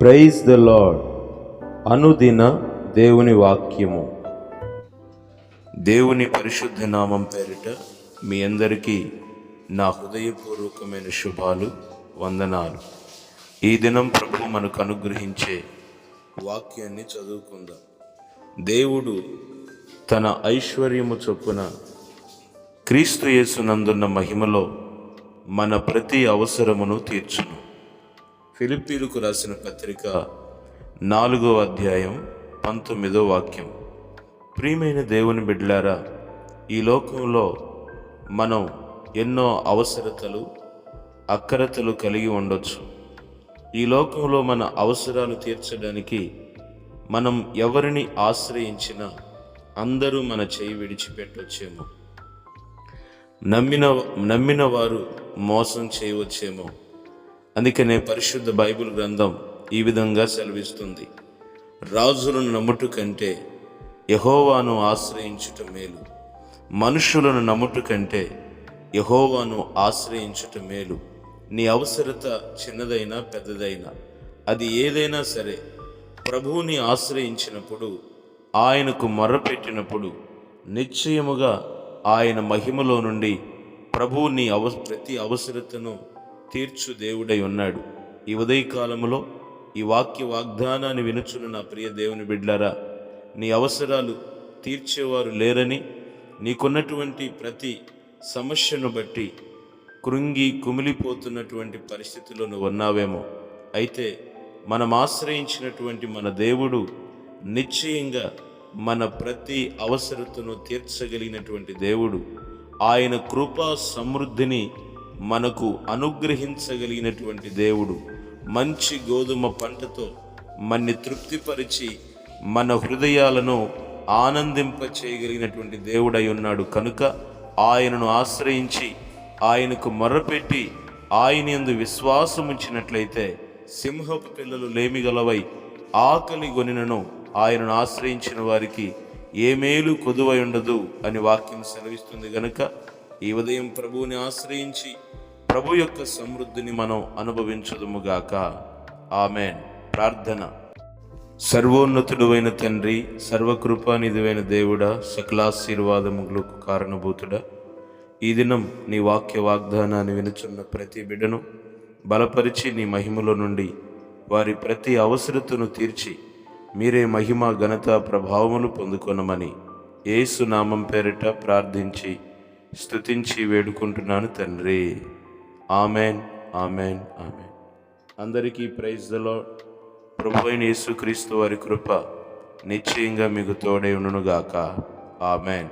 Praise the lord అనుదిన దేవుని వాక్యము. దేవుని పరిశుద్ధ నామం పేరిట మీ అందరికీ నా హృదయపూర్వకమైన శుభాలు వందనాలు. ఈ దినం ప్రభు మనకు అనుగ్రహించే వాక్యాన్ని చదువుకుందాం. దేవుడు తన ఐశ్వర్యము చొప్పున క్రీస్తు యేసునందున్న మహిమలో మన ప్రతి అవసరమును తీర్చును. ఫిలిప్పీలకు రాసిన పత్రిక నాలుగో అధ్యాయం పంతొమ్మిదో వాక్యం. ప్రియమైన దేవుని బిడ్డలారా ఈ లోకంలో మనం ఎన్నో అవసరతలు అక్కరతలు కలిగి ఉండొచ్చు. ఈ లోకంలో మన అవసరాలు తీర్చడానికి మనం ఎవరిని ఆశ్రయించినా అందరూ మన చేయి విడిచిపెట్టొచ్చేమో. నమ్మిన నమ్మిన వారు మోసం చేయవచ్చేమో. అందుకనే పరిశుద్ధ బైబిల్ గ్రంథం ఈ విధంగా సెలవిస్తుంది. రాజులను నమ్ముట కంటే యహోవాను ఆశ్రయించుట మేలు. మనుషులను నమ్ముట కంటే యహోవాను ఆశ్రయించుట మేలు. నీ అవసరత చిన్నదైనా పెద్దదైనా అది ఏదైనా సరే ప్రభువుని ఆశ్రయించినప్పుడు ఆయనకు మొర్రపెట్టినప్పుడు నిశ్చయముగా ఆయన మహిమలో నుండి ప్రభువు నీ అవ ప్రతి అవసరతను తీర్చు దేవుడై ఉన్నాడు. ఈ ఉదయకాలములో ఈ వాక్య వాగ్దానాన్ని వినుచున్న నా ప్రియ దేవుని బిడ్లారా నీ అవసరాలు తీర్చేవారు లేరని నీకున్నటువంటి ప్రతి సమస్యను బట్టి కృంగి కుమిలిపోతున్నటువంటి పరిస్థితిలో నువ్వు ఉన్నావేమో. అయితే మనం ఆశ్రయించినటువంటి మన దేవుడు నిశ్చయంగా మన ప్రతి అవసరతను తీర్చగలిగినటువంటి దేవుడు. ఆయన కృపా సమృద్ధిని మనకు అనుగ్రహించగలిగినటువంటి దేవుడు. మంచి గోధుమ పంటతో మన్ని తృప్తిపరిచి మన హృదయాలను ఆనందింప చేయగలిగినటువంటి దేవుడై ఉన్నాడు. కనుక ఆయనను ఆశ్రయించి ఆయనకు మొర్రపెట్టి ఆయన ఎందు విశ్వాసముంచినట్లయితే సింహపు పిల్లలు లేమిగలవై ఆకలి గొనినను ఆయనను ఆశ్రయించిన వారికి ఏ మేలు కొదువై ఉండదు అని వాక్యం సెలవిస్తుంది గనుక ఈ ఉదయం ప్రభువుని ఆశ్రయించి ప్రభు యొక్క సమృద్ధిని మనం అనుభవించదుముగాక. ఆమెన్. ప్రార్థన. సర్వోన్నతుడువైన తండ్రి సర్వకృపానిధివైన దేవుడా సకలాశీర్వాదములకు కారణభూతుడా ఈ దినం నీ వాక్య వాగ్దానాన్ని వినుచున్న ప్రతి బిడ్డను బలపరిచి నీ మహిమలో నుండి వారి ప్రతి అవసరతను తీర్చి మీరే మహిమ ఘనత ప్రభావములు పొందుకొనమని ఏసు నామం పేరిట ప్రార్థించి స్తుతించి వేడుకుంటున్నాను తండ్రి. Amen amen amen. అందరికీ ప్రైజ్లో ప్రభు అయిన యేసుక్రీస్తు వారి కృప నిశ్చయంగా మీకు తోడై ఉండునుగాక. ఆమెన్.